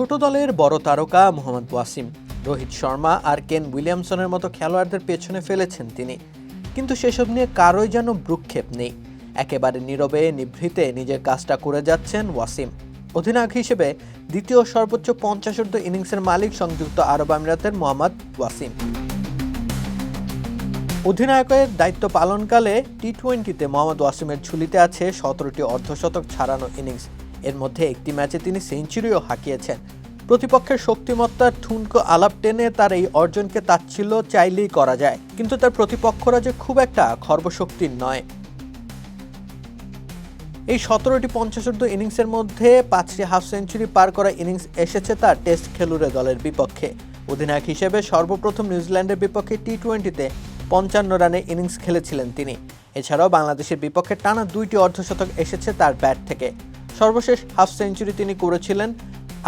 ছোট দলের বড় তারকা মোহাম্মদ ওয়াসিম। রোহিত শর্মা আর কেন উইলিয়ামসনের মতো খেলোয়াড়দের পেছনে ফেলেছেন তিনি। কিন্তু সেসব নিয়ে কারোই যেন ভ্রুক্ষেপ নেই। একেবারে নীরবে, নিভৃতে নিজের কাজটা করে যাচ্ছেন ওয়াসিম। অধিনায়ক হিসেবে দ্বিতীয় সর্বোচ্চ পঞ্চাশোর্ধ ইনিংসের মালিক সংযুক্ত আরব আমিরাতের মোহাম্মদ ওয়াসিম। অধিনায়কের দায়িত্ব পালনকালে টি টোয়েন্টিতে মোহাম্মদ ওয়াসিমের ঝুলিতে আছে সতেরোটি অর্ধশতক ছাড়ানো ইনিংস। এর মধ্যে একটি ম্যাচে তিনি সেঞ্চুরিও হাঁকিয়েছেন। প্রতিপক্ষের শক্তিমত্তার ঠুনকো আলাপ টেনে তার এই অর্জনকে তাচ্ছিল্য চাইলেই করা যায়, কিন্তু তার প্রতিপক্ষরা যে খুব একটা খর্বশক্তির নয়। এই সতেরোটি পঞ্চাশোর্ধ ইনিংসের মধ্যে পাঁচটি হাফ সেঞ্চুরি পার করা ইনিংস এসেছে তার টেস্ট খেলুড়ে দলের বিপক্ষে। অধিনায়ক হিসেবে সর্বপ্রথম নিউজিল্যান্ডের বিপক্ষে টি টোয়েন্টিতে পঞ্চান্ন রানে ইনিংস খেলেছিলেন তিনি। এছাড়াও বাংলাদেশের বিপক্ষে টানা দুইটি অর্ধশতক এসেছে তার ব্যাট থেকে। সর্বশেষ হাফ সেঞ্চুরি তিনি করেছিলেন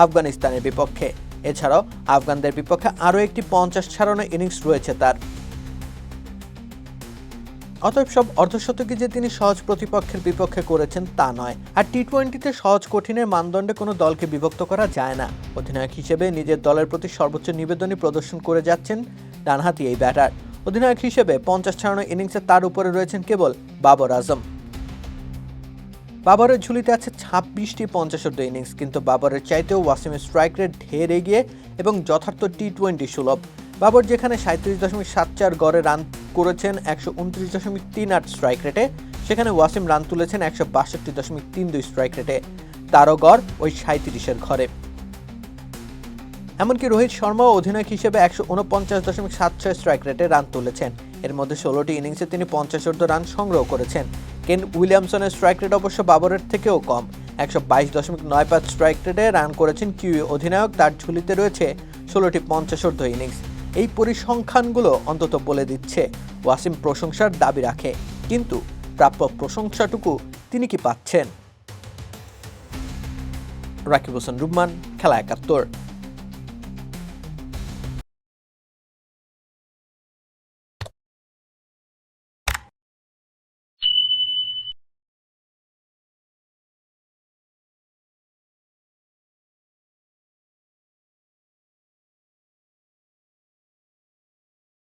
আফগানিস্তানের বিপক্ষে। এছাড়াও আফগানদের বিপক্ষে আরও একটি পঞ্চাশ ছাড়ানো ইনিংস রয়েছে তার। অতএব সব অর্ধশতকে যে তিনি সহজ প্রতিপক্ষের বিপক্ষে করেছেন তা নয়। আর টি টোয়েন্টিতে সহজ কঠিনের মানদণ্ডে কোনো দলকে বিভক্ত করা যায় না। অধিনায়ক হিসেবে নিজের দলের প্রতি সর্বোচ্চ নিবেদনই প্রদর্শন করে যাচ্ছেন ডানহাতি এই ব্যাটার। অধিনায়ক হিসেবে পঞ্চাশ ছাড়ানো ইনিংসে তার উপরে রয়েছেন কেবল বাবর আজম। বাবরের ঝুলিতে আছে ছাব্বিশটি পঞ্চাশোর্ধ ইনিংস কিন্তু বাবরের চাইতেও ওয়াসিমের স্ট্রাইক রেট ঢের এগিয়ে এবং যথার্থ টি টোয়েন্টি সুলভ। বাবর যেখানে সাঁত্রিশ দশমিক সাত চার গড়ে রান করেছেন একশো উনত্রিশ দশমিক তিন আট স্ট্রাইক রেটে সেখানে ওয়াসিম রান তুলেছেন একশো বাষট্টি দশমিক তিন দুই স্ট্রাইক রেটে তারও গড় ওই সাঁত্রিশের ঘরে। এমনকি রোহিত শর্মাও অধিনায়ক হিসেবে একশো উনপঞ্চাশ দশমিক সাত ছয় স্ট্রাইক রেটে রান তুলেছেন। এর মধ্যে ষোলোটি ইনিংসে তিনি পঞ্চাশ রান সংগ্রহ করেছেন। কেন উইলিয়ামসনের স্ট্রাইক রেট অবশ্য বাবরের থেকেও কম। একশো বাইশ দশমিক নয় পাঁচ স্ট্রাইক রেটে রান করেছেন কিউ অধিনায়ক, তার ঝুলিতে রয়েছে ষোলোটি পঞ্চাশোর্ধ ইনিংস এই পরিসংখ্যানগুলো অন্তত বলে দিচ্ছে, ওয়াসিম প্রশংসার দাবি রাখে। কিন্তু প্রাপ্য প্রশংসাটুকু তিনি কি পাচ্ছেন? রাকিব হোসেন রুম্মান খেলা একাত্তর।